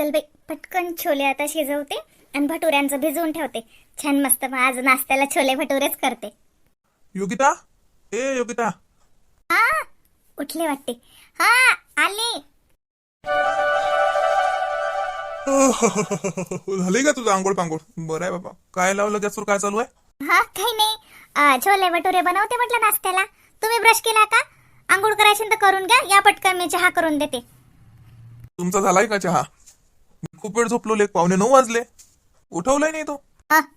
चल बाई पटकन छोले आता शिजवते आणि भटुऱ्यांचं भिजवून ठेवते. छान मस्त मग आज नाश्त्याला छोले भटुरेच करते. योगिता? ए योगिता. हा उठले वाटते. हा आली. झाली का तुझं आंघोळ पांघोळ? बरं आहे बाबा. काय लावलं गॅसवर? काय चालू आहे? हा काही नाही. अं, छोले भटुरे बनवते म्हटलं नाश्त्याला. तुम्ही ब्रश केला का? आंघोळ करायची तर करून घ्या. या पटकन मी चहा करून देते. तुमचा झालाय का चहा? खूप वेळ झोपलो लेक पावणे नऊ वाजले. उठवलंय नाही तो.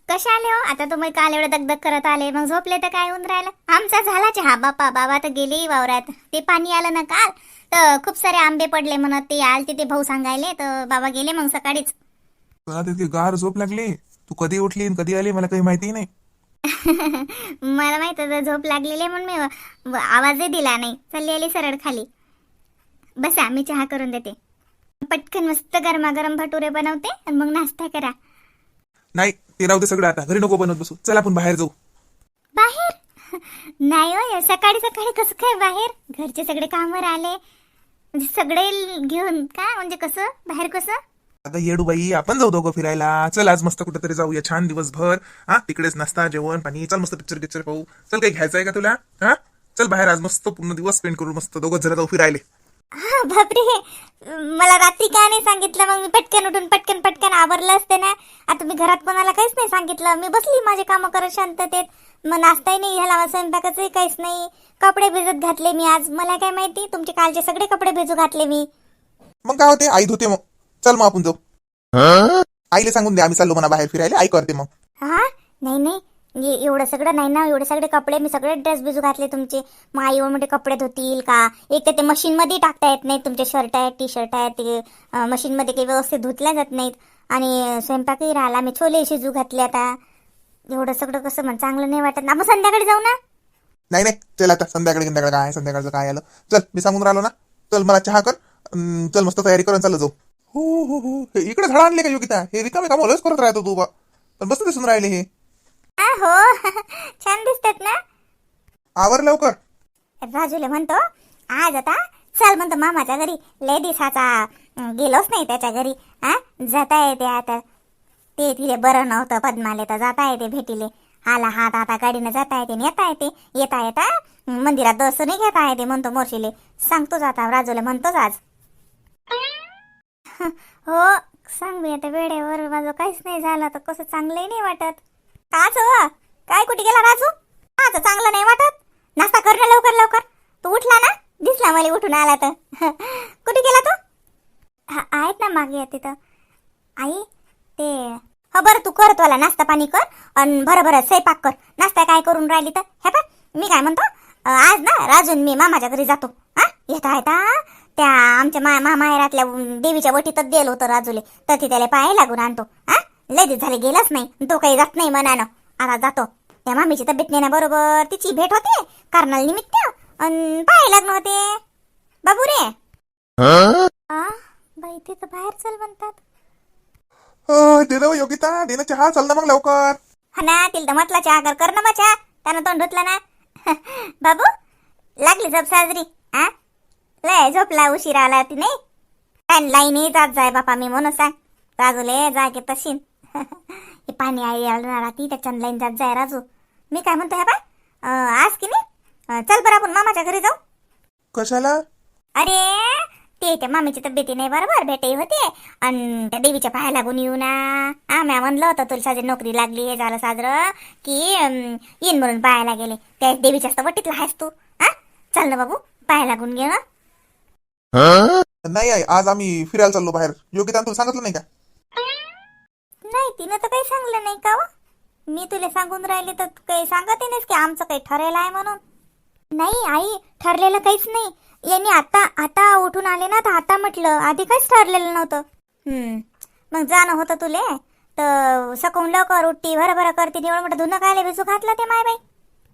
कसे आले हो? आता तुम्ही काल एवढं दगदग करत आले. मग झोपले तर काय होऊन राहिलं? आमचा झाला चहा. बापा बाबा तर गेले वावरात. ते पाणी आलं ना काल? तर खूप सारे आंबे पडले म्हणत. ते आल ते भाऊ सांगायले. तर बाबा गेले मग सकाळीच. तितकी गार झोप लागली. तू कधी उठली आणि कधी आली मला काही माहिती नाही. मला माहीत होतं झोप लागलेली आहे म्हणून मी व- आवाजही दिला नाही. चालली आली सरळ खाली. बसा मी चहा करून देते. पटकन मस्त गरमागरम भटुरे बनवते आणि मग नाश्ता करा. नाही ते राहू दे सगळं आता. घरी नको बनवत बसू. चल आपण बाहेर जाऊ. बाहेर? नाही हो सकाळी सकाळी कसं काय बाहेर? घरचे सगळे कामावर आले. म्हणजे सगळे घेऊन का? म्हणजे कसं? बाहेर कसं? आता येडू बाई आपण जाऊ दोघं फिरायला. चल आज मस्त कुठेतरी जाऊया छान दिवसभर. हा तिकडेच नाश्ता जेवण पाणी. चल मस्त पिक्चर पिक्चर पाहू. चल काही घ्यायचं आहे का तुला? हा? चल बाहेर आज मस्त पूर्ण दिवस स्पेंड करू मस्त दोघं जरा जाऊ फिरायले. हा बापरे. मला रात्री का नाही सांगितलं? मग मी पटकन उठून पटकन पटकन आवरलं असते ना. आता मी घरात कोणाला काहीच नाही सांगितलं. मी बसली माझे कामं करत शांततेत. मग नाश्ताही नाही झाला स्वयंपाकाचंही काहीच नाही. कपडे भिजत घातले मी आज. मला काय माहिती? तुमचे कालचे सगळे कपडे भिजू घातले मी. मग काय होते? आई धुते मग. चल मग आपण जाऊ. आईला सांगून दे आम्ही चाललो म्हणा बाहेर फिरायला. आई करते मग. हा? नाही नाही. म्हणजे एवढं सगळं नाही ना एवढे सगळे कपडे मी सगळे ड्रेस बिजू घातले तुमचे. मग आई मोठे कपडे धुतील का? एक तर ते मशीनमध्ये टाकता येत नाही तुमचे शर्ट आहेत टी शर्ट आहेत ते मशीनमध्ये काही व्यवस्थित धुतल्या जात नाहीत. आणि स्वयंपाकही राहिला. मी छोले शिजू घातले आता. एवढं सगळं कसं म्हण चांगलं नाही वाटत. ना मग संध्याकाळी जाऊ ना? नाही नाही. चल आता संध्याकाळी संध्याकाळ काय संध्याकाळचं काय आलं? चल मी सांगून राहिलो ना. चल मला चहा कर. चल मस्त तयारी करून चाललो जाऊ. हो हो हो. इकडे झाडं आणले का योगिता? हे रिकामे काम करत राहतो तू बा. पण मस्त दिसून राहिले हे. आ, हो. छान दिसतात ना? आवर लवकर. राजूले म्हणतो आज आता चल म्हणतो मामाच्या घरी. लय दिवसाचा अं, गेलोच नाही त्याच्या घरी. हा जाता येते आता. ते तिले बरं नव्हतं पद्माले तर जाता येते भेटीले. आला हात आता गाडीनं जाता येते आणि येता येते. येता येता मंदिरात दर्शनही घेता येते म्हणतो मोर्शीले. सांगतोच आता राजूले म्हणतोच आज. हो सांग मी आता वेळेवर माझं काहीच नाही झालं तर कसं चांगलंही नाही वाटत. काच हो? काय कुठे गेला राजू? आता चांगलं नाही वाटत. नाश्ता कर ना लवकर लवकर. तू उठला ना? दिसला मला उठून आला तर. कुठे गेला तू? हा, आहेत ना मागे तिथं. आई ते हो बरं तू कर तुला नाश्ता पाणी कर आणि बरं बरं स्वयंपाक कर. नाश्ता काय करून राहिली तर? हे पण मी काय म्हणतो? आज ना राजून मी मामाच्या घरी जातो. हा येता येता. त्या आमच्या मा मामाहेरातल्या देवीच्या वटीतच दिलं होतं राजूले. तर ती त्याला पाय लागून आणतो. हा? लय दिवस झाले गेलाच नाही. तो काही जात नाही मनानं. आता जातो. त्या मामीची तब्येत नाही ना बरोबर तिची भेट होते कर्नल निमित्त. अन पाय लग्न होते. बाबू रे. आ बाई ते तर बाहेर चल म्हणतात. योगिता दे ना चहा चल ना मग लवकर. हा ना तिला तर म्हटलं चहा कर कर ना मग चहा. त्यानं तोंड धुतलं ना. बाबू लागली झोप साजरी? हा लय झोपला उशीर आला ती नाही? लाईनी जात जाय बापा मी म्हणून सांग. राजूले जागे तशी हे पाणी आई आलं ती त्याच्यानं लाईन जात जाय राजू. मी काय म्हणतो हे बा आज की नाही? चल बरं आपण मामाच्या घरी जाऊ. कशाला? अरे ते त्या मामीची तब्येती नाही बरोबर. भेटे होते. आणि त्या देवीच्या पाया लागून येऊ ना. आम्ही म्हणलं होतं तुला साजरी नोकरी लागली हे झालं साजरं की येईन म्हणून पायाला गेले. त्या देवीच्या वटीतला आहेस तू. हा चल ना बाबू पाया लागून घे ना नाही आई आज आम्ही फिरायला चाललो बाहेर. योगिता तुला सांगितलं नाही का? तिनं तर काही सांगलं नाही का व? मी तुला सांगून राहिले तर काही सांगत नाहीस की आमचं काही ठरेलं आहे म्हणून. नाही आई ठरलेलं काहीच नाही. यांनी आता आता उठून आले ना तर आता म्हटलं आधी काहीच ठरलेलं नव्हतं. हम्म मग जाणं होतं तुले. तर सकून लवकर उठती भरभरा करते एवढं म्हटलं धुणं काय बिजू घातलं ते माय बाई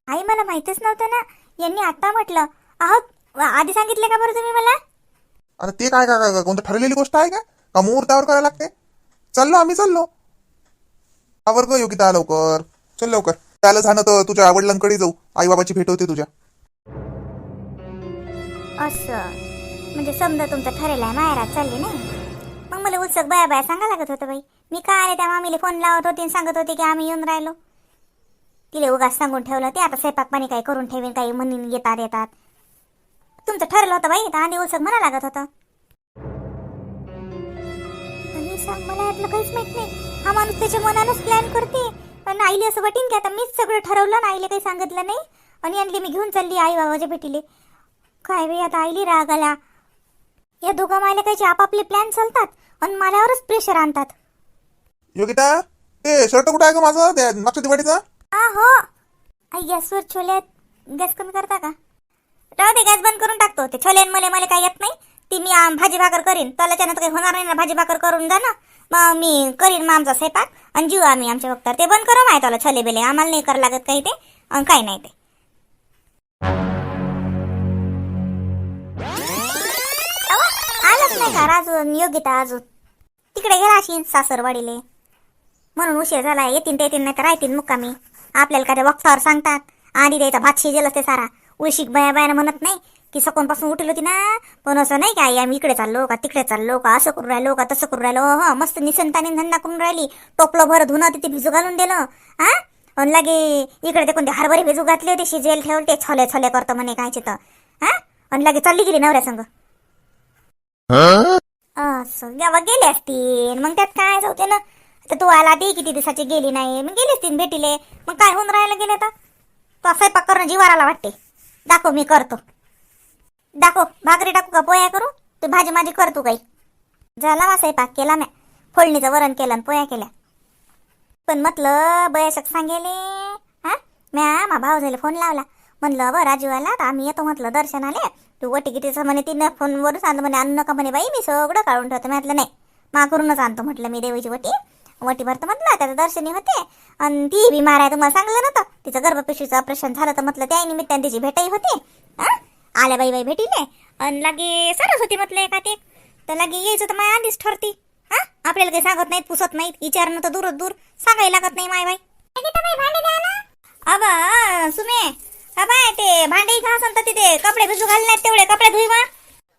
आई मला माहितीच नव्हतं ना. यांनी आता म्हटलं आहोत आधी सांगितले का बरं तुम्ही मला? आता ते काय काय कोणतं ठरलेली गोष्ट आहे का? का मुहूर्तावर करायला लागते? चाललो आम्ही चाललो. आवर ग योगिता लवकर? चल लवकर. त्याला झालं तर तुझ्या वडिलांकडे जाऊ. आई बाबाची भेट होते तुझ्या. असं. म्हणजे समजा तुमचं ठरेल आहे माहेरात चालली नाही. मग मला उत्सुक बाया बाया सांगा लागत होतं बाई. मी काय आले त्या मामीला फोन लावत होते आणि सांगत होते की आम्ही येऊन राहिलो? तिला उगाच सांगून ठेवलं ते. आता स्वयंपाक पाणी काही करून ठेवेन काही म्हणून येतात येतात. तुमचं ठरलं होतं बाई. तर आधी उत्सुक म्हणा लागत होतं. सांग मला यातलं काहीच माहीत नाही. हा माणूस त्याच्या मनानच प्लॅन करते. पण आईले असं वाटेन की आता मीच सगळं ठरवलं ना आईले काही सांगितलं नाही. आणि आणली मी घेऊन चालली आई बाबाच्या भेटीले. काय बाई आता आईली राग आला. या दोघा मायला कायचे आपापले प्लॅन चालतात आणि माझ्यावरच प्रेशर आणतात. योगिता ते शर्ट कुठं आहे का माझं? त्या मागच्या दिवाळीचा? आ हो. आई गॅसवर छोले गॅस कमी करता का? राहू दे गॅस बंद करून टाकतो. ते छोले आणि मले मला काय येत नाही. ती मी भाजी भाकर करीन. त्याच्यानं तर काही होणार नाही ना भाजी भाकर करून जा ना. मग मी करीन मग आमचा स्वयंपाक आणि जीव आम्ही आमच्या वक्तार ते बंद करू माहिती त्याला छले बेले. आम्हाला नाही करावं लागत काही ते. आणि काही नाही ते. आलंच नाही का अजून योग्यता योगिता अजून? तिकडे गेला अशी सासरवाडीले. म्हणून उशीर झाला येतील ते येतील नाही तर राहतील मुक्कामी. आपल्याला काय ते वक्तावर सांगतात? आधी द्यायचा भात शिजेल असते सारा. उशीक बाया बायानं म्हणत नाही की सकोनपासून उठली होती ना. पण असं नाही का आई आम्ही इकडे चाललो का तिकडे चाललो का असं करून राहिलो का तसं करून राहिलो. हो मस्त निसंतानी धंदा करून राहिली. टोपलं भर धुणं तिथे भिजू घालून दिलं. हा? आणि लगे इकडे ते कोणते हरभरे भिजू घातले होते शिजेल ठेवले ते छोले छोले करतो म्हणे काय तर हा? आणि लगे चालली गेली नवऱ्या संग. जेव्हा गेले असतील. मग त्यात काय होते ना. तर तू आला ती किती दिवसाची गेली नाही. मग गेली असतील भेटीले. मग काय होऊन राहायला गेले तर तो स्वयंपाक करणं जीवाराला वाटते. दाखव मी करतो. दाखव भाकरी टाकू का? पोया करू? तू भाजी माझी कर तू काही. झाला मा स्वयंपाक केला म्या. फोडणीचं वरण केलं आणि पोया केल्या. पण म्हटलं बयाशक सांगेले हा? म्या मा भाऊ झाले फोन लावला. म्हणलं बरं राजू आला तर आम्ही येतो म्हटलं दर्शनाले. तू वटी गिटीचं म्हणे तिनं फोनवरून सांगतो म्हणे आणू नका म्हणे बाई मी सगळं काढून ठेवतो. म्हटलं नाही मा करूनच आणतो म्हटलं मी देवीची वटी. वटी भरतो म्हटलं त्याचं दर्शनी होते. आणि ती बी आहे तुम्हाला सांगलं नव्हतं. तिचं गर्भपिशवीचं ऑपरेशन झालं तर म्हटलं त्या निमित्ताने तिची भेटही होती. हा? आल्या बाई बाई भेटीले. आणि लागे सरस होती म्हटलं एका ते तर लागे यायचं तर माय आधीच ठरती. हा? आपल्याला काही सांगत नाहीत पुसत नाहीत विचारणं तर दूरच दूर. सांगायला लागत नाही माय बाई. भांडे द्या ना अबा सुमे बाय ते भांडे का असेल तर तिथे कपडे भिजू घालले नाहीत तेवढे कपडे धुई मा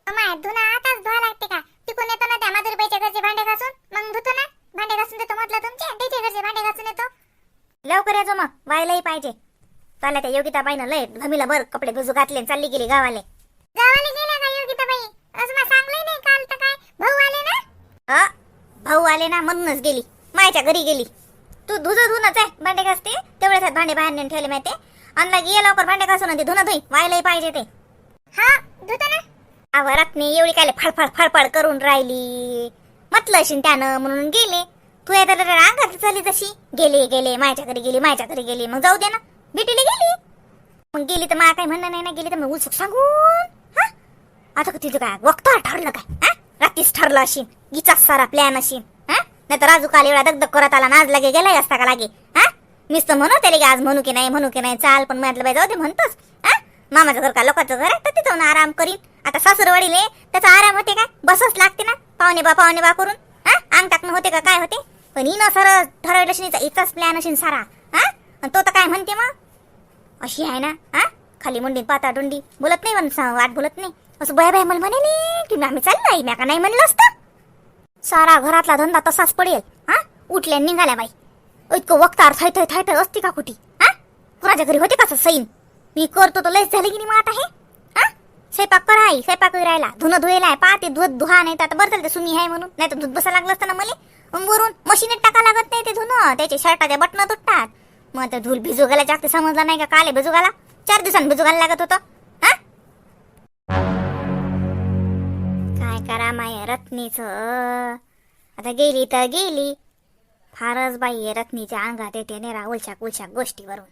माय धुना आताच धुवा लागते का? तिकून येतो ना त्या माधुरीबाईच्या घरचे भांडे घासून. मग धुतो ना. भांडे घासून देतो म्हटलं तुमचे. त्याच्या घरचे भांडे घासून येतो. लवकर यायचो मग व्हायलाही पाहिजे. चालल्या त्या योगिता बाईनं लय भमीला बर कपडे भिजू घातले चालली गेली गावाले. गावाला गेल्या का योगिताबाई? असं मला सांगलंय नाही काल तर काय? भाऊ आले ना? अ भाऊ आले ना म्हणूनच गेली. मायच्या घरी गेली. तू धुजं धुनच आहे भांडे घासते? तेवढेच भांडे बाहेर नेऊन ठेवले माहिती आणि लगे ये लवकर भांडे घासून ते धुणं धुई व्हायलाही पाहिजे ते. हा धुतो ना. आवरात नाही एवढी काय फडफड फडफड करून राहिली. म्हटलं अशीन त्यानं म्हणून गेले. तू या तर अंगात चालली तशी गेले गेले मायच्या घरी गेली मायच्या घरी गेली. मग जाऊ दे ना. भेटीला गेली? मग गेली तर मला काही म्हणणं नाही ना गेली तर मग उलसुक सांगून हा? आता का तिथं काय वक्ता ठरलं काय हा? रात्रीच ठरलं अशी गिचा सारा प्लॅन अशी हा? नाही तर राजू काल एवढा दगदग करत आला ना आज लागे गेलाय असता का लागे हा? तर म्हणू त्याला की आज म्हणू की नाही म्हणू की नाही चाल पण म्हटलं बाई जाऊ दे म्हणतोस हा? मामाचं घर का लोकांचं घर आहे तर तिथं जाऊन आराम करीन. आता सासूरवाडीले त्याचा आराम होते काय बसच लागते ना पाहुणे बा पाहुणे बा करून हा? अंग टाकणं होते का काय होते? पण हिनं सर ठरवलं इचाच हिचाच प्लॅन असेल सारा हा? आणि तो तर काय म्हणते मग? अशी आहे ना हा? खाली मुंडी पाता डोंडी. बोलत नाही म्हण वाट बोलत नाही. असं बया बाय मला म्हणे की आम्ही चाललोय म्या का नाही म्हणलं असतं. सारा घरातला धंदा तसाच पडेल हा? उठल्या निघाल्या बाई. इतकं वक्तार थय थय थय थय असते का कुठे हा? कुणाच्या घरी होते का सईन मी करतो तर लयच झाली की नाही मग आता हे हा? स्वयंपाक कराय स्वयंपाक राहिला धुणं धुयलाय पाहते धुत धुहा नाही तर आता बरं झालं ते सुमी आहे म्हणून. नाही तर धुत बसा लागलं असतं ना मला. वरून मशीनीत टाका लागत नाही ते धुणं त्याचे शर्टाच्या बटणं तुटतात मग तर धूल भिजू घाला जास्त समजलं नाही का? काले भिजू घाला चार दिवसांनी भिजू घालायला लागत होतं. हा? काय करा माय रत्नीच? आता गेली तर गेली. फारच बाई आहे रत्नीच्या अंगात येते नेरा उलशाक उलशाक गोष्टीवरून.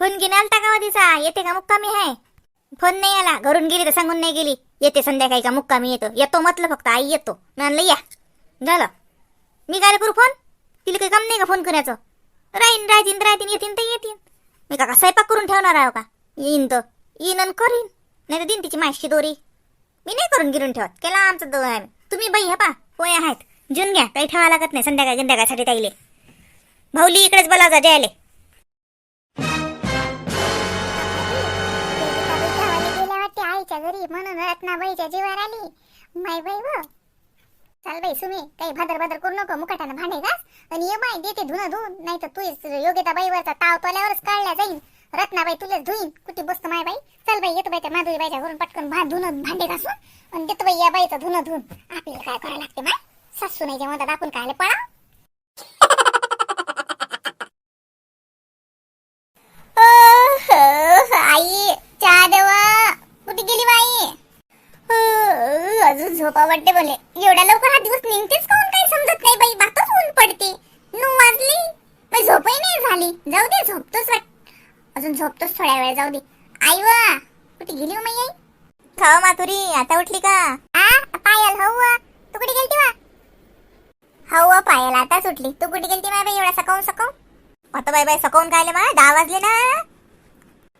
फोन घेऊन आलता का तिचा येते का मुक्कामी आहे? फोन नाही आला. घरून गेली तर सांगून नाही गेली. येते संध्याकाळी का मुक्कामी येतो? येतो म्हटलं फक्त. आई येतो. म्हणलं या. झालं. मी काय करू फोन? तिला काही काम नाही का फोन करायचं राहीन राहतीन राहतीन येतीन तर येतीन. मी काका स्वयंपाक करून ठेवणार आहे हो का? येईन तर येईन आणि करीन. नाही तर दिन तिची माशी दोरी. मी नाही करून गिरून ठेवत. केला आमचं दो आहे. तुम्ही बाई हा पा पोया आहेत. जून घ्या. काही ठेवा लागत नाही. संध्याकाळी संध्याकाळसाठी ताईले. भाऊली इकडेच बोलावता जयाले. योगिताबाई घरी म्हणून रत्नाबाईच्या जीवावर आली. माय बाई व चाल बाई सुमी काही भादर भादर करू नको मुकाट्यानं भांडे घास. आणि ये बाई देते धुणं धुवून नाही तर तू योग्यता बाईवरचा ताव तोल्यावरच काढला जाईल रत्नाबाई तुलाच धुईन कुठे बसतो माय बाई? चल बाई येतो बाई त्या माधुरी बाईच्या घरून पटकन भात धुणं भांडे घासून. आणि देतो बाई या बाईचं धुणं धुवून आपल्याला काय करायला लागते माय? सासू नाही जेव्हा आपण काय पळा आई चहा देवा कुठे गेली बाई अं, अजून झोपा वाटते बोले एवढ्या लवकर हा दिवस निघतेच काऊन काही समजत नाही बाई. बातच ऊन पडते. नऊ वाजली. पण झोपही नाही झाली. जाऊ दे झोपतोच वाट. अजून झोपतोच थोड्या वेळ जाऊ दे. आई वा कुठे गेली हो माई आई? खाओ माथुरी आता उठली का? आ पायल हो वा. तू कुठे गेलती वा? हवा पायाला आता सुटली तू कुठे गेलती माय बाई एवढा सकावून सकावून आता बाई बाई सकावून काय मा. दहा वाजले ना.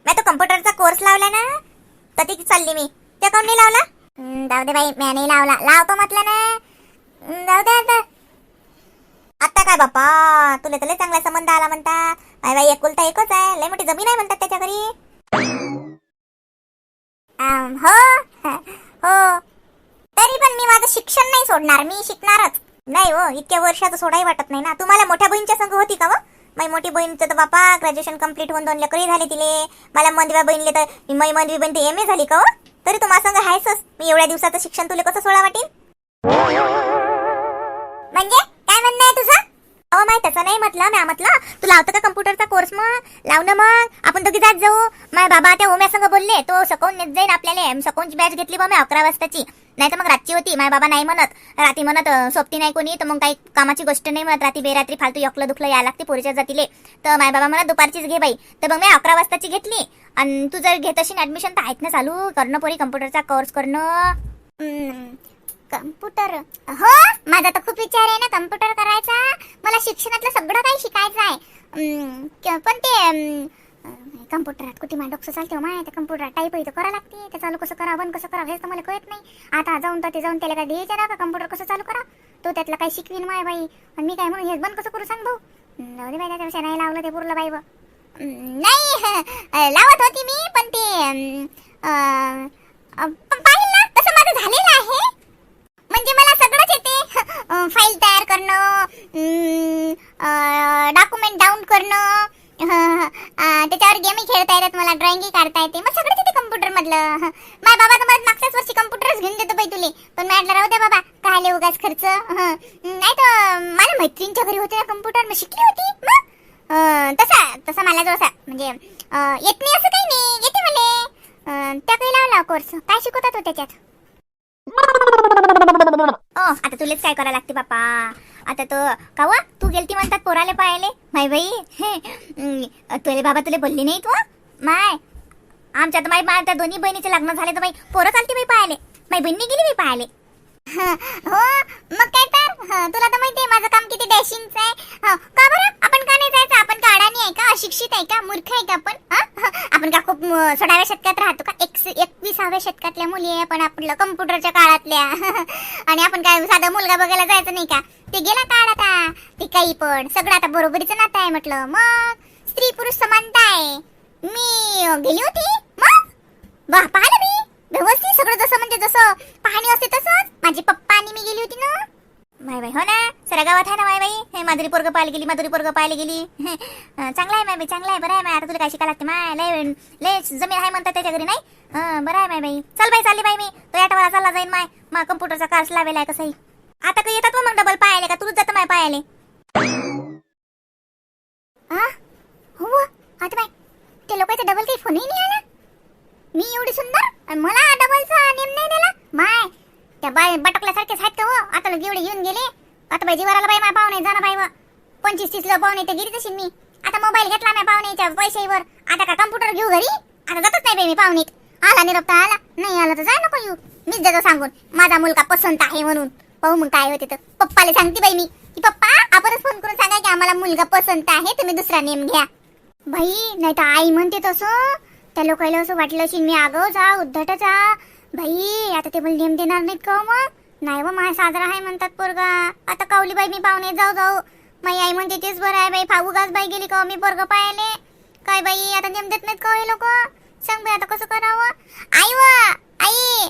मी तो कम्प्युटरचा कोर्स लावला ना. तर ती चालली मी. ते काऊन नाही लावला? हं, जाऊ दे बाई म्या नाही लावला. लावतो म्हटलं ना. जाऊ दे आता. आता काय बापा तुला तर लय चांगला संबंध आला म्हणता. बाई बाई एकुलता एकच आहे. लय मोठी जमीन आहे म्हणतात त्याच्या घरी. हो. हो. तरी पण मी माझं शिक्षण नाही सोडणार. मी शिकणारच. नाही हो इतक्या वर्षाचं सोडाही वाटत नाही ना. तुम्हाला मोठ्या बहिणीच्या संघ होती का व? माई मोठी बहीणचं तर बापा ग्रॅज्युएशन कंप्लीट होऊन दोन लेकरही झाले तिले. मला मंदव्या बहिणीले तर माई मंदवी बहीण एम ए झाली का हो? तरी तू माझ्या संग मी एवढ्या दिवसाचं शिक्षण तुला कसं सोडा वाटेल म्हणजे? काय म्हणणं आहे तुझं? अहो माय तसं नाही म्हटलं म्या म्हटलं तू लावतं का कम्प्युटरचा कोर्स मग? लाव ना मग. आपण दोघी जात जाऊ. माय बाबा त्या ओम्या संग बोलले तो सकवून नेत जाईन आपल्याला. सकवूनची बॅच घेतली बा मी अकरा वाजताची. नाही तर मग रातची होती. माय बाबा नाही म्हणत. रात्री म्हणत सोबती नाही कोणी तर मग काही कामाची गोष्ट नाही म्हणत. रात्री बेरात्री फालतू यकलं दुखलं यायला लागते पोरीच्या जातीले. तर माय बाबा म्हणत दुपारचीच घे बाई. तर मग मी अकरा वाजताची घेतली. आणि तू जर घेत असेल ऍडमिशन तर आहेत ना चालू करणं पोरी कम्प्युटरचा कोर्स करणं. कम्प्युटर. हो माझा तर खूप विचार आहे ना कम्प्युटर करायचा. मला शिक्षणातलं सगळं काही शिकायचं आहे. पण ते कम्प्युटरात कुठे माझं डोकं चालते हो माय त्या कम्प्युटरात टाईप इथं करावं लागते. ते चालू कसं करा बंद कसं करा हेच तर मला कळत नाही. आता जाऊन तर ते जाऊन त्याला काय द्यायचं ना का कम्प्युटर कसं चालू करा तो त्यातला काही शिकवीन माय बाई. आणि मी काय म्हणून हेच बंद कसं करू सांग भाऊ? जाऊ दे बाई त्याच्यापेक्षा नाही लावलं ते पुरलं बाई बा नाही लावत होती मी पण ते पाहिलं ना तसं माझं झालेलं म्हणजे मला सगळंच येते. फाईल तयार करणं डॉक्युमेंट डाऊन करणं त्याच्यावर गेमही खेळता येतात मला ड्रॉइंगही काढता येते. मग सगळंच येते कम्प्युटर मधलं. माय बाबा तर मला मागच्याच वर्षी कम्प्युटरच घेऊन देतो बाई तुले. पण म्हटलं राहू द्या बाबा काय उगाच खर्च. हं. नाही तर माझ्या मैत्रिणीच्या घरी होते ना कम्प्युटर मग शिकली होती. मग तसा तसा मला जो असा म्हणजे येत नाही असं काही नाही. येते मला त्या काही लावला कोर्स काय शिकवतात हो त्याच्यात? ओ आता तुलेच काय करायला लागते बापा. आता तो कावा? तू गेलती म्हणतात पोराले पाहिले माय बाई हे तुले बाबा तुले बोलली नाही तू? माय आमच्या तर माय बा त्या दोन्ही बहिणीचे लग्न झाले तर बाई पोरं चालते बाई पाहायले. माई बहिणी गेली बाई पाहायले. हो मग काय तर? तुला तर माहितीये माझं काम किती डॅशिंगच आहे. का बरं? आपण का नाही जायचं? आपण आहे का? अशिक्षित आहे का? मूर्ख आहे का आपण? आपण का खूप सोळाव्या शतकात राहतो का? एक एकविसाव्या शतकातल्या मुली आहे आपण आपलं कम्प्युटरच्या काळातल्या. आणि आपण काय साधा मुलगा बघायला जायचं नाही का? ते गेला काळ आता. ते काही पण. सगळं आता बरोबरीचं नातं आहे म्हटलं. मग स्त्री पुरुष समानता आहे. मी गेली होती? मग? वाह पाहिलं मी. व्यवस्थित सगळं जसं म्हणजे जसं पाहणी असते तसंच. माझे पप्पा आणि मी गेली होती ना? माय बाई हो ना? सरा गावात आहे ना माय बाई? हे माधुरी पोरग पाहायला गेली माधुरी पोरग पाहायला गेली. चांगला आहे माय बाई चांगला आहे. बरं आहे माय. आता तुला काय शिकायला लागते माय? लय लय जमीन आहे म्हणतात त्याच्या घरी नाही? बरं आहे माय बाई. चल बाई चालली बाई मी. तो आठवडा चालला जाईन माय. मा कम्प्युटरचा कार्स लावेला आहे कसंही. आता काही येतात मग डबल पाहायला का? तुझं जातं माय पाहायले. हा हो, हो. आता बाय. ते लोकांचा डबल काही फोनही नाही आला? मी एवढी सुंदर? मला डबलचा नेम नाही दिला? माय त्या बाय बटकल्यासारखेच आहेत का हो? आता जेवढे येऊन गेले. आता बाई जीवाराला बाई माय पाहुणे जाणं बाई व. पंचवीस तीस लोक पाहुणे तर गेली तशी मी. आता मोबाईल घेतला मी पाहुणेच्या पैशावर आता का कम्प्युटर घेऊ घरी? आता जातच नाही बाई मी पाहुणीत. आला निरोप आला. नाही आला तर जा नको येऊ. मीच जातो सांगून. माझा मुलगा पसंत आहे म्हणून. पाहू मग काय होते तर. पप्पाला सांगते बाई मी. की पप्पा आपणच फोन करून सांगा की आम्हाला मुलगा पसंत आहे. तुम्ही दुसरा नेम घ्या. बाई नाही तर आई म्हणते तसं. त्या लोकांना असं वाटलं असेल मी आगाव जा उद्धट जा. बाई आता ते मला नेम देणार नाहीत का हो मग? नाही हो, व माझा साजरा आहे म्हणतात पोरगा. आता कावली बाई मी पाहुणे जाऊ जाऊ. माई आई म्हणते तेच बरं आहे बाई फागुगाच बाई गेली का हो? मी पोरग पाहिले काय बाई आता नेम देत नाहीत का हे लोक? सांग बाई आता कसं करावं? आई व आई.